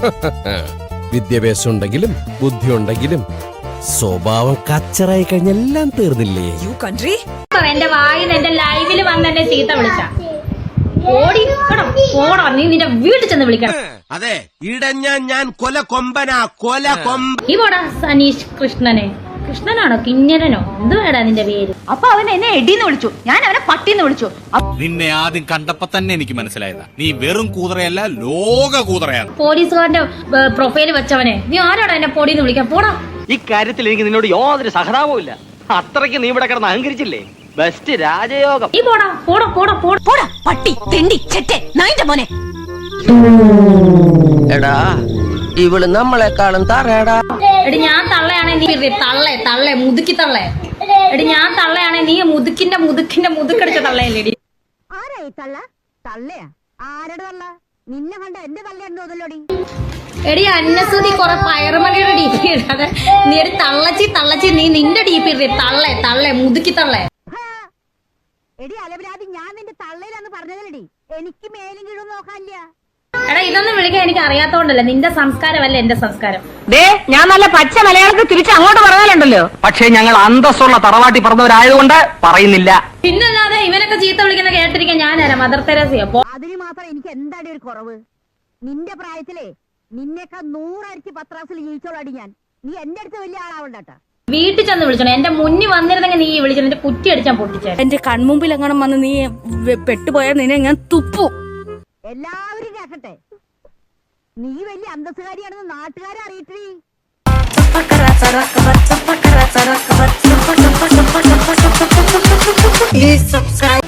വിദ്യാഭ്യാസം ഉണ്ടെങ്കിലും ബുദ്ധി ഉണ്ടെങ്കിലും സ്വഭാവം കച്ചറായി കഴിഞ്ഞെല്ലാം തീർന്നില്ലേ? യു കൺട്രി എന്റെ വായിൽ എന്റെ ലൈവിൽ വന്ന് എന്നെ ചീത്ത വിളിച്ച. ഓടി ഓടാ പോടാ. നീ നിന്റെ വീട്ടിൽ ചെന്ന് വിളിക്കണം. അതെ. ഇടഞ്ഞ ഞാൻ കൊല കൊമ്പനാ. കൊല കൊമ്പ. നീ പോടാ സനീഷ് കൃഷ്ണനെ. കൃഷ്ണനാണോ കിഞ്ഞരനോ എന്ത് വേടാ നിന്റെ പേര്? അപ്പൊ അവൻ എന്നെ എടിന്ന് വിളിച്ചു. ഞാൻ അവനെ പട്ടിന്ന് വിളിച്ചു. നിന്നെ ആദ്യം കണ്ടപ്പോ തന്നെ എനിക്ക് മനസ്സിലായതാ. നീ വെറും കൂതറയല്ല ലോക കൂതറയാണ്. പോലീസുകാരന്റെ പ്രൊഫൈൽ വെച്ചവനെ. നീ ആരാടാ എന്നെ പൊടിന്ന് വിളിക്കാൻ? പോടാ. ഇക്കാര്യത്തിൽ എനിക്ക് നിന്നോട് യാതൊരു സഹതാപവും ഇല്ല. അത്രയ്ക്ക് നീ ഇവിടെ കിടന്ന് അഹങ്കരിച്ചില്ലേ? ബെസ്റ്റ് രാജയോഗം. നീ പോടാ പോടാ പോടാ പോടാ. പോടാ പട്ടി തെണ്ടി ചെറ്റെ നായിന്റെ മോനെ. എടാ ഇവൾ നമ്മളെക്കാളും തറയടാ. എടി ഞാൻ തള്ളയാണെ നീ തള്ളെ തള്ളേ മുതുക്കി തള്ളെ. എടി ഞാൻ തള്ളയാണെ നീ മുതുക്കിന്റെ മുതുക്കിന്റെ മുതുക്കടിച്ച തള്ളയല്ലേടി ആരായി തള്ള? തള്ളയാ? ആരുടെ തള്ള? നിന്നെ കണ്ട എന്റെ തള്ളയാണെന്ന് തോന്നലോടി എടി. അന്നസുതി കൊറേ പയറുമണിയുടെ ഡി പി ഇടാതെ നീ ഒരു തള്ളച്ചി തള്ളച്ചി നീ നിന്റെ ഡി പി ഇടേ തള്ളെ തള്ളേ മുതുക്കി തള്ളെ. എടി അലവരാതി ഞാൻ നിന്റെ തള്ളയിലാന്ന് പറഞ്ഞതല്ലടി. എനിക്ക് മേലും കീഴും നോക്കാനില്ല. എടാ ഇതൊന്നും വിളിക്കാൻ എനിക്ക് അറിയാത്തോണ്ടല്ല. നിന്റെ സംസ്കാരമല്ല എന്റെ സംസ്കാരം? ദേ ഞാൻ നല്ല പച്ച മലയാളത്തിൽ തിരിച്ച് അങ്ങോട്ട് പറഞ്ഞാലുണ്ടല്ലോ. പക്ഷേ ഞങ്ങൾ അന്തസ്സുള്ള തറവാട്ടി പറഞ്ഞവരായതുകൊണ്ട് പറയുന്നില്ല. പിന്നല്ലാതെ ഇവനൊക്കെ ചീത്ത വിളിക്കുന്ന കേട്ടിരിക്കാൻ ഞാനാരാ മദർ തെരേസയോ പോ. അതിന് മാത്രം എനിക്ക് എന്താടി ഒരു കുറവ്? നിന്റെ പ്രായത്തിലേ നിന്നേക്കാൾ നൂറരച്ച് പത്രാസിൽ ജീവിച്ചോളാടി ഞാൻ. നീ എന്റെ അടുത്ത് വലിയ ആളാവണ്ടട്ടാ. വീട്ടിൽ ചെന്ന് വിളിച്ചോ എന്റെ മുന്നിൽ വന്നിരുന്നെങ്കിൽ നീ വിളിച്ചു എന്റെ കുറ്റി അടിച്ചാൻ പൊട്ടിച്ചേ എന്റെ കൺമുമ്പിൽ എങ്ങനെ വന്ന് നീ പെട്ടുപോയാൽ നിന്നെ ഞാൻ തുപ്പും. എല്ലാവരും കേക്കട്ടെ നീ വലിയ അന്തസ്സുകാരിയാണെന്ന് നാട്ടുകാരെ അറിയിട്ടി Please.